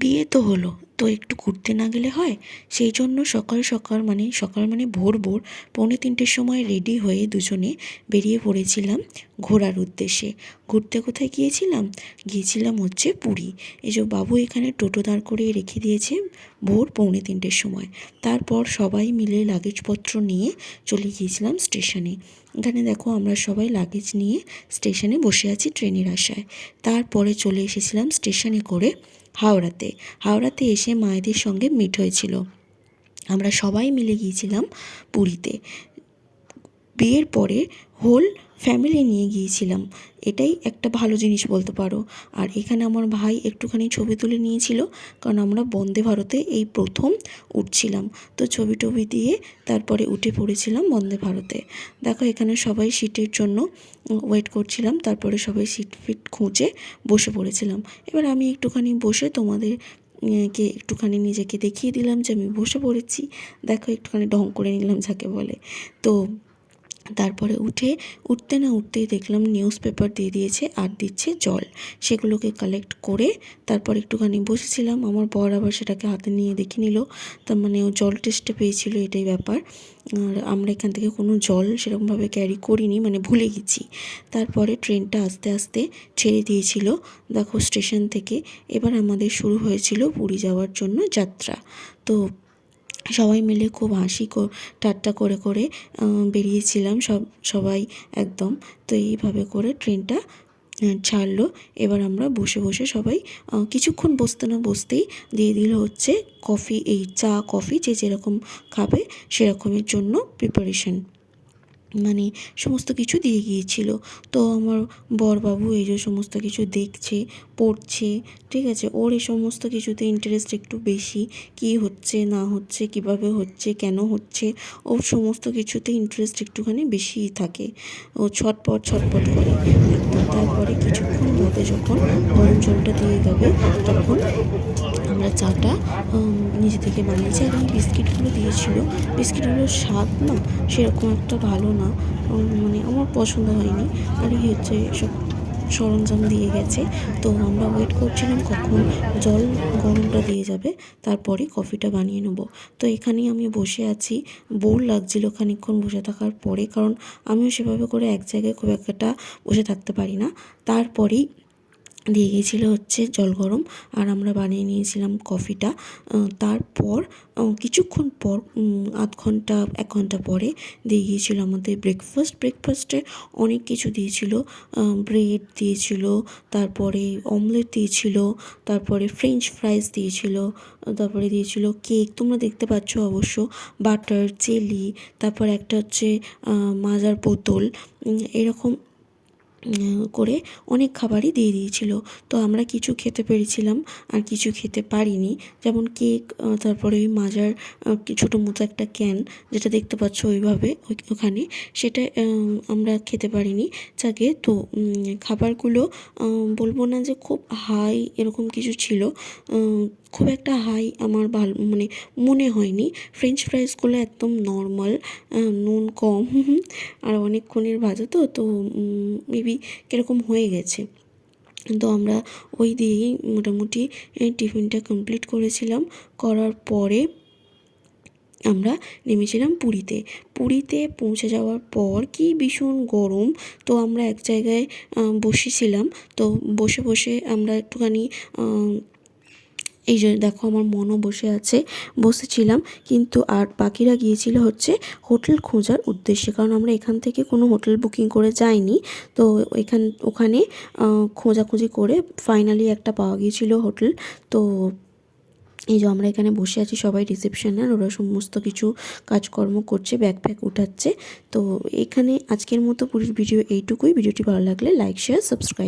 বিয়ে তো হলো, তো একটু ঘুরতে না গেলে হয়? সেই জন্য সকাল সকাল মানে সকাল মানে ভোর ভোর পৌনে তিনটের সময় রেডি হয়ে দুজনে বেরিয়ে পড়েছিলাম ঘোরার উদ্দেশ্যে। ঘুরতে কোথায় গিয়েছিলাম? গিয়েছিলাম হচ্ছে পুরী। এই যে বাবু এখানে টোটো দাঁড় করিয়ে রেখে দিয়েছে ভোর পৌনে তিনটের সময়। তারপর সবাই মিলে লাগেজপত্র নিয়ে চলে গিয়েছিলাম স্টেশনে। এখানে দেখো আমরা সবাই লাগেজ নিয়ে স্টেশনে বসে আছি ট্রেনের আশায়। তারপরে চলে এসেছিলাম স্টেশনে করে হাওড়াতে। হাওড়াতে এসে মায়েদের সঙ্গে মিট হয়েছিল। আমরা সবাই মিলে গিয়েছিলাম পুরীতে। বিয়ের পরে হোল ফ্যামিলি নিয়ে গিয়েছিলাম। এটাই একটা ভালো জিনিস বলতে পারো। আর এখানে আমার ভাই একটুখানি ছবি তুলে নিয়েছিল, কারণ আমরা বন্দে ভারতে এই প্রথম উঠছিলাম। তো ছবি টবি দিয়ে তারপরে উঠে পড়েছিলাম বন্দে ভারতে। দেখো, এখানে সবাই সিটের জন্য ওয়েট করছিলাম, তারপরে সবাই সিট ফিট খুঁজে বসে পড়েছিলাম। এবার আমি একটুখানি বসে তোমাদের কে একটুখানি নিজেকে দেখিয়ে দিলাম যে আমি বসে পড়েছি। দেখো, একটুখানি ঢং করে নিলাম যাকে বলে। তো তারপরে উঠে, উঠতে না উঠতেই দেখলাম নিউজ পেপার দিয়ে দিয়েছে আর দিচ্ছে জল। সেগুলোকে কালেক্ট করে তারপর একটুখানি বসেছিলাম। আমার বর আবার সেটাকে হাতে নিয়ে দেখে নিল। তার মানে ও জল টেস্টে পেয়েছিল, এটাই ব্যাপার। আর আমরা এখান থেকে কোনো জল সেরকমভাবে ক্যারি করিনি মানে ভুলে গেছি। তারপরে ট্রেনটা আস্তে আস্তে ছেড়ে দিয়েছিল। দেখো স্টেশন থেকে এবার আমাদের শুরু হয়েছিল পুরী যাওয়ার জন্য যাত্রা। তো সবাই মিলে খুব হাসি ঠাট্টা করে করে বেরিয়েছিলাম সব, সবাই একদম। তো এইভাবে করে ট্রেনটা ছাড়লো। এবার আমরা বসে বসে সবাই কিছুক্ষণ বসতে না বসতেই দিয়ে দিল হচ্ছে কফি এই চা কফি যে যেরকম খাবে সেরকমের জন্য প্রিপারেশন মানে সমস্ত কিছু দিয়ে গিয়েছিল। তো আমার বরবাবু এই যে সমস্ত কিছু দেখছে, পড়ছে, ঠিক আছে? ওর এই সমস্ত কিছুতে ইন্টারেস্ট একটু বেশি। কী হচ্ছে, না হচ্ছে, কীভাবে হচ্ছে, কেন হচ্ছে? ওর সমস্ত কিছুতে ইন্টারেস্ট একটুখানি বেশিই থাকে। ও ছটপট ছটপট করে। তারপরে কিছুক্ষণ বাদে যখন গরম জলটা দিয়ে দেবে তখন আমরা চাটা নিজে থেকে বানিয়েছি এবং বিস্কিটগুলো দিয়েছিল। বিস্কিটগুলোর স্বাদ না সেরকম একটা ভালো না। মানে আমার পছন্দ হয়নি। আর এই হচ্ছে, সব সরঞ্জাম দিয়ে গেছে। তো আমরা ওয়েট করছিলাম কখন জল গরমটা দিয়ে যাবে, তারপরে কফিটা বানিয়ে নেব। তো এখানেই আমি বসে আছি। বোর লাগছিল খানিকক্ষণ বসে থাকার পরে, কারণ আমিও সেভাবে করে এক জায়গায় খুব একটা বসে থাকতে পারি না। তারপরেই দিয়ে গিয়েছিল হচ্ছে জল গরম আর আমরা বানিয়ে নিয়েছিলাম কফিটা। তারপর কিছুক্ষণ পর আধ ঘণ্টা, এক ঘণ্টা পরে দিয়ে গিয়েছিল আমাদের ব্রেকফাস্ট ব্রেকফাস্টে অনেক কিছু দিয়েছিল ব্রেড দিয়েছিল, তারপরে অমলেট দিয়েছিল, তারপরে ফ্রেঞ্চ ফ্রাইস দিয়েছিল, তারপরে দিয়েছিল কেক তোমরা দেখতে পাচ্ছ অবশ্য বাটার জেলি তারপর একটা হচ্ছে মাজার বোতল। এরকম করে অনেক খাবারই দিয়ে দিয়েছিল। তো আমরা কিছু খেতে পেরেছিলাম আর কিছু খেতে পারিনি। যেমন কেক তারপরে ওই মাজার ছোটো মতো একটা ক্যান যেটা দেখতে পাচ্ছ ওইভাবে ওখানে। সেটা আমরা খেতে পারিনি। যাকে তো খাবারগুলো বলব না যে খুব হাই এরকম কিছু ছিল। খুব একটা হাই আমার ভালো মানে মনে হয়নি। ফ্রেঞ্চ ফ্রাইসগুলো একদম নর্মাল নুন কম আর অনেকক্ষণের ভাজা তো তো মেবি কীরকম হয়ে গেছে। তো আমরা ওই দিয়েই মোটামুটি টিফিনটা কমপ্লিট করেছিলাম। করার পরে আমরা নেমেছিলাম পুরীতে। পুরীতে পৌঁছে যাওয়ার পর কি ভীষণ গরম, তো আমরা এক জায়গায় বসেছিলাম। তো বসে বসে আমরা একটুখানি এই যে দেখো আমার মনও বসে আছে, বসেছিলাম, কিন্তু আর বাকিরা গিয়েছিল হচ্ছে হোটেল খোঁজার উদ্দেশ্যে, কারণ আমরা এখান থেকে কোনো হোটেল বুকিং করে যাইনি, তো এখান, ওখানে খোঁজাখুঁজি করে ফাইনালি একটা পাওয়া গিয়েছিল হোটেল, তো এই যে আমরা এখানে বসে আছি সবাই রিসেপশনে আর ওরা সমস্ত কিছু কাজকর্ম করছে ব্যাগ ফ্যাগ উঠাচ্ছে, তো এখানে আজকের মতো পুরীর ভিডিও এইটুকুই, ভিডিওটি ভালো লাগলে লাইক, শেয়ার, সাবস্ক্রাইব।